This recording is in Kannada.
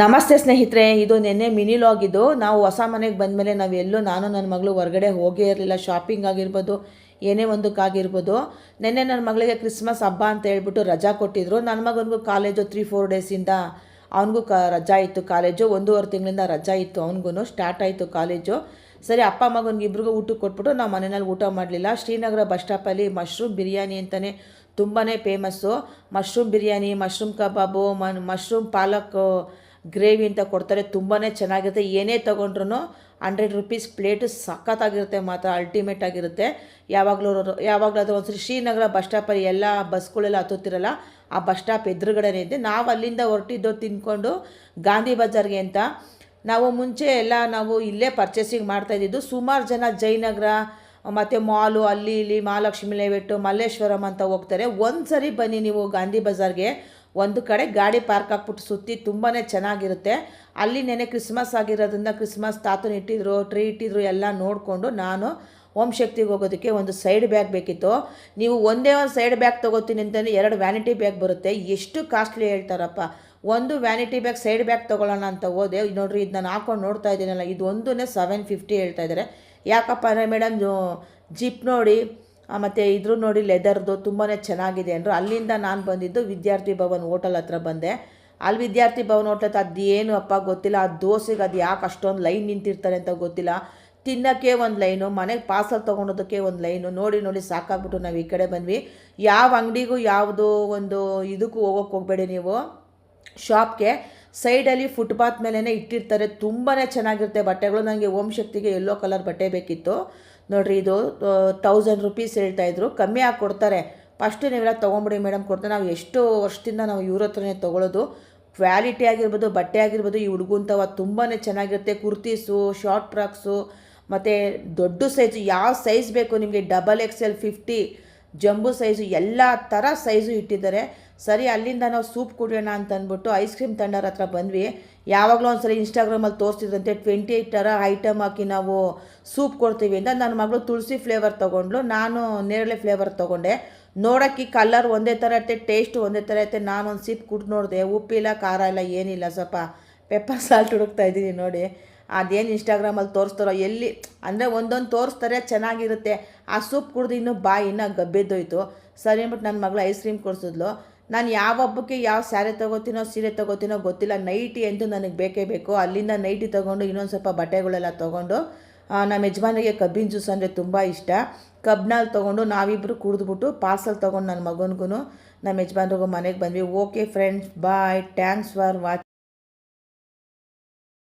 ನಮಸ್ತೆ ಸ್ನೇಹಿತರೆ, ಇದು ನಿನ್ನೆ ಮಿನಿ ಲಾಗ್ ಇದು. ನಾವು ಹೊಸ ಮನೆಗೆ ಬಂದಮೇಲೆ ನಾವು ಎಲ್ಲೂ, ನಾನು ನನ್ನ ಮಗಳು ಹೊರಗಡೆ ಹೋಗೇ ಇರಲಿಲ್ಲ ಶಾಪಿಂಗ್ ಆಗಿರ್ಬೋದು, ಏನೇ ಒಂದಕ್ಕಾಗಿರ್ಬೋದು. ನಿನ್ನೆ ನನ್ನ ಮಗಳಿಗೆ ಕ್ರಿಸ್ಮಸ್ ಹಬ್ಬ ಅಂತ ಹೇಳ್ಬಿಟ್ಟು ರಜಾ ಕೊಟ್ಟಿದ್ರು. ನನ್ನ ಮಗನಿಗೂ ಕಾಲೇಜು ತ್ರೀ ಫೋರ್ ಡೇಸಿಂದ ಅವನಿಗೂ ಕ, ರಜಾ ಇತ್ತು ಕಾಲೇಜು. ಒಂದೂವರೆ ತಿಂಗಳಿಂದ ರಜಾ ಇತ್ತು ಅವನಿಗೂ ಸ್ಟಾರ್ಟ್ ಆಯಿತು ಕಾಲೇಜು. ಸರಿ, ಅಪ್ಪ ಮಗನಿಗೆ ಇಬ್ರಿಗೂ ಊಟಕ್ಕೆ ಕೊಟ್ಬಿಟ್ಟು ನಾವು ಮನೆಯಲ್ಲಿ ಊಟ ಮಾಡಲಿಲ್ಲ. ಶ್ರೀನಗರ ಬಸ್ ಸ್ಟಾಪಲ್ಲಿ ಮಶ್ರೂಮ್ ಬಿರಿಯಾನಿ ಅಂತಲೇ ತುಂಬಾ famous mushroom biryani mushroom kebab mushroom palak gravy ಅಂತ ಕೊಡ್ತಾರೆ ತುಂಬಾ ಚೆನ್ನಾಗಿರುತ್ತೆ. ಏನೇ ತೊಗೊಂಡ್ರು ಹಂಡ್ರೆಡ್ ರುಪೀಸ್ ಪ್ಲೇಟು ಸಖತ್ತಾಗಿರುತ್ತೆ ಮಾತ್ರ ಅಲ್ಟಿಮೇಟ್ ಆಗಿರುತ್ತೆ. ಯಾವಾಗಲೂ ಯಾವಾಗಲಾದರೂ ಒಂದ್ಸರಿ ಶ್ರೀನಗರ ಬಸ್ ಸ್ಟಾಪಲ್ಲಿ ಎಲ್ಲ ಬಸ್ಗಳೆಲ್ಲ ಹತ್ತುತ್ತಿರಲ್ಲ, ಆ ಬಸ್ ಸ್ಟಾಪ್ ಎದುರುಗಡೆನೇ ಇದೆ. ನಾವು ಅಲ್ಲಿಂದ ಹೊರಟಿದ್ದು ತಿಂದ್ಕೊಂಡು ಗಾಂಧಿ ಬಜಾರ್ಗೆ ಅಂತ, ನಾವು ಮುಂಚೆ ಎಲ್ಲ ನಾವು ಇಲ್ಲೇ ಪರ್ಚೇಸಿಂಗ್ ಮಾಡ್ತಾಯಿದ್ದು ಸುಮಾರು ಜನ ಜಯನಗರ, ಮತ್ತು ಮಾಲು, ಅಲ್ಲಿ ಇಲ್ಲಿ ಮಹಾಲಕ್ಷ್ಮಿ ಲೇವೆಟ್ಟು ಮಲ್ಲೇಶ್ವರಂ ಅಂತ ಹೋಗ್ತಾರೆ. ಒಂದು ಸರಿ ಬನ್ನಿ ನೀವು ಗಾಂಧಿ ಬಜಾರ್ಗೆ. ಒಂದು ಕಡೆ ಗಾಡಿ ಪಾರ್ಕ್ ಹಾಕ್ಬಿಟ್ಟು ಸುತ್ತಿ ತುಂಬಾ ಚೆನ್ನಾಗಿರುತ್ತೆ. ಅಲ್ಲಿ ನೆನೆ ಕ್ರಿಸ್ಮಸ್ ಆಗಿರೋದ್ರಿಂದ ಕ್ರಿಸ್ಮಸ್ ತಾತನ ಇಟ್ಟಿದ್ರು ಟ್ರೀ ಇಟ್ಟಿದ್ರು, ಎಲ್ಲ ನೋಡಿಕೊಂಡು ನಾನು ಓಂ ಶಕ್ತಿಗೆ ಹೋಗೋದಕ್ಕೆ ಒಂದು ಸೈಡ್ ಬ್ಯಾಗ್ ಬೇಕಿತ್ತು. ನೀವು ಒಂದೇ ಒಂದು ಸೈಡ್ ಬ್ಯಾಗ್ ತೊಗೋತೀನಿ ಅಂತಂದರೆ ಎರಡು ವ್ಯಾನಿಟಿ ಬ್ಯಾಗ್ ಬರುತ್ತೆ. ಎಷ್ಟು ಕಾಸ್ಟ್ಲಿ ಹೇಳ್ತಾರಪ್ಪ. ಒಂದು ವ್ಯಾನಿಟಿ ಬ್ಯಾಗ್ ಸೈಡ್ ಬ್ಯಾಗ್ ತೊಗೊಳ್ಳೋಣ ಅಂತ ಹೋದೆ. ನೋಡಿರಿ ಇದು ನಾನು ಹಾಕೊಂಡು ನೋಡ್ತಾ ಇದ್ದೀನಲ್ಲ ಇದು ಒಂದನ್ನೇ ಸೆವೆನ್ ಫಿಫ್ಟಿ ಹೇಳ್ತಾ ಇದ್ದಾರೆ. ಯಾಕಪ್ಪ ಅಂದರೆ ಮೇಡಮ್ ಜಿಪ್ ನೋಡಿ ಮತ್ತು ಇದ್ರೂ ನೋಡಿ ಲೆದರ್ದು ತುಂಬಾ ಚೆನ್ನಾಗಿದೆ ಅಂದರು. ಅಲ್ಲಿಂದ ನಾನು ಬಂದಿದ್ದು ವಿದ್ಯಾರ್ಥಿ ಭವನ್, ಹೋಟೆಲ್ ಹತ್ರ ಬಂದೆ. ಅಲ್ಲಿ ವಿದ್ಯಾರ್ಥಿ ಭವನ್ ಹೋಟೆಲ್ ಹತ್ರ ಅದೇನು ಅಪ್ಪ ಗೊತ್ತಿಲ್ಲ. ಆ ದೋಸೆಗೆ ಅದು ಯಾಕೆ ಅಷ್ಟೊಂದು ಲೈನ್ ನಿಂತಿರ್ತಾರೆ ಅಂತ ಗೊತ್ತಿಲ್ಲ. ತಿನ್ನೋಕ್ಕೆ ಒಂದು ಲೈನು, ಮನೆಗೆ ಪಾರ್ಸಲ್ ತೊಗೊಳೋದಕ್ಕೆ ಒಂದು ಲೈನು. ನೋಡಿ ನೋಡಿ ಸಾಕಾಗ್ಬಿಟ್ಟು ನಾವು ಈ ಕಡೆ ಬಂದ್ವಿ. ಯಾವ ಅಂಗಡಿಗೂ ಯಾವುದು ಒಂದು ಇದಕ್ಕೂ ಹೋಗೋಕ್ಕೆ ಹೋಗಬೇಡಿ ನೀವು. ಶಾಪ್ಗೆ ಸೈಡಲ್ಲಿ ಫುಟ್ಪಾತ್ ಮೇಲೇ ಇಟ್ಟಿರ್ತಾರೆ. ತುಂಬಾ ಚೆನ್ನಾಗಿರುತ್ತೆ ಬಟ್ಟೆಗಳು. ನನಗೆ ಓಂ ಶಕ್ತಿಗೆ ಎಲ್ಲೋ ಕಲರ್ ಬಟ್ಟೆ ಬೇಕಿತ್ತು. ನೋಡಿರಿ ಇದು ತೌಸಂಡ್ ರುಪೀಸ್ ಹೇಳ್ತಾಯಿದ್ರು ಕಮ್ಮಿ ಆಗಿ ಕೊಡ್ತಾರೆ. ಫಸ್ಟು ನೀವೆಲ್ಲ ತೊಗೊಂಬಿಡಿ ಮೇಡಮ್ ಕೊಡ್ತಾರೆ ನಾವು ಎಷ್ಟು ವರ್ಷದಿಂದ ನಾವು ಇವ್ರ ಹತ್ರನೇ ತೊಗೊಳೋದು. ಕ್ವಾಲಿಟಿ ಆಗಿರ್ಬೋದು, ಬಟ್ಟೆ ಆಗಿರ್ಬೋದು, ಈ ಹುಡುಗಂತವ ತುಂಬಾ ಚೆನ್ನಾಗಿರುತ್ತೆ. ಕುರ್ತೀಸು ಶಾರ್ಟ್ ಫ್ರಾಕ್ಸು ಮತ್ತು ದೊಡ್ಡ ಸೈಜು ಯಾವ ಸೈಜ್ ಬೇಕು ನಿಮಗೆ? Double X L fifty jumbo size, ಎಲ್ಲ ಥರ ಸೈಜು ಇಟ್ಟಿದ್ದಾರೆ. ಸರಿ, ಅಲ್ಲಿಂದ ನಾವು ಸೂಪ್ ಕುಡಿಯೋಣ ಅಂತ ಅಂದ್ಬಿಟ್ಟು ಐಸ್ ಕ್ರೀಮ್ ತಂಡರ ಹತ್ರ ಬಂದ್ವಿ. ಯಾವಾಗಲೂ ಒಂದು ಸರಿ ಇನ್ಸ್ಟಾಗ್ರಾಮಲ್ಲಿ ತೋರಿಸ್ತಿದ್ರಂತೆ ಟ್ವೆಂಟಿ ಏಯ್ಟ್ ಥರ ಐಟಮ್ ಹಾಕಿ ನಾವು ಸೂಪ್ ಕೊಡ್ತೀವಿ ಅಂತ. ನನ್ನ ಮಗಳು ತುಳಸಿ ಫ್ಲೇವರ್ ತೊಗೊಂಡ್ಲು ನಾನು ನೇರಳೆ ಫ್ಲೇವರ್ ತೊಗೊಂಡೆ. ನೋಡೋಕ್ಕೆ ಕಲರ್ ಒಂದೇ ಥರ ಇರುತ್ತೆ ಟೇಸ್ಟ್ ಒಂದೇ ಥರ ಐತೆ ನಾನು ಒಂದು ಸಿಪ್ ಕುಡ್ದು ನೋಡಿದೆ, ಉಪ್ಪಿಲ್ಲ, ಖಾರ ಇಲ್ಲ, ಏನಿಲ್ಲ, ಸ್ವಲ್ಪ ಪೆಪ್ಪರ್ ಸಾಲ್ಟ್ ಹುಡುಕ್ತಾ ಇದ್ದೀನಿ ನೋಡಿ. ಅದೇನು ಇನ್ಸ್ಟಾಗ್ರಾಮಲ್ಲಿ ತೋರಿಸ್ತಾರೋ, ಎಲ್ಲಿ, ಅಂದರೆ ಒಂದೊಂದು ತೋರಿಸ್ತಾರೆ, ಚೆನ್ನಾಗಿರುತ್ತೆ. ಆ ಸೂಪ್ ಕುಡ್ದು ಇನ್ನೂ ಬಾಯಿ ಇನ್ನೂ ಗಬ್ಬೆದ್ದೋಯ್ತು ಸರಿ ಅಂದ್ಬಿಟ್ಟು ನನ್ನ ಮಗಳು ಐಸ್ ಕ್ರೀಮ್ ಕೊಡಿಸಿದ್ಲು. ನಾನು ಯಾವ ಹಬ್ಬಕ್ಕೆ ಯಾವ ಸ್ಯಾರಿ ತೊಗೋತೀನೋ, ಸೀರೆ ತೊಗೋತೀನೋ ಗೊತ್ತಿಲ್ಲ. ನೈಟಿ ಎಂದು ನನಗೆ ಬೇಕೇ ಬೇಕು. ಅಲ್ಲಿಂದ ನೈಟಿ ತೊಗೊಂಡು, ಇನ್ನೊಂದು ಸ್ವಲ್ಪ ಬಟ್ಟೆಗಳೆಲ್ಲ ತೊಗೊಂಡು ನಮ್ಮ ಯಜಮಾನಿಗೆ ಕಬ್ಬಿನ ಜ್ಯೂಸ್ ಅಂದರೆ ತುಂಬ ಇಷ್ಟ. ಕಬ್ನಲ್ಲಿ ತೊಗೊಂಡು ನಾವಿಬ್ಬರು ಕುಡಿದ್ಬಿಟ್ಟು ಪಾರ್ಸಲ್ ತೊಗೊಂಡು ನನ್ನ ಮಗನಿಗೂ ನಮ್ಮ ಯಜಮಾನ್ರಿಗೂ ಮನೆಗೆ ಬಂದ್ವಿ. Okay friends, bye. Thanks for watch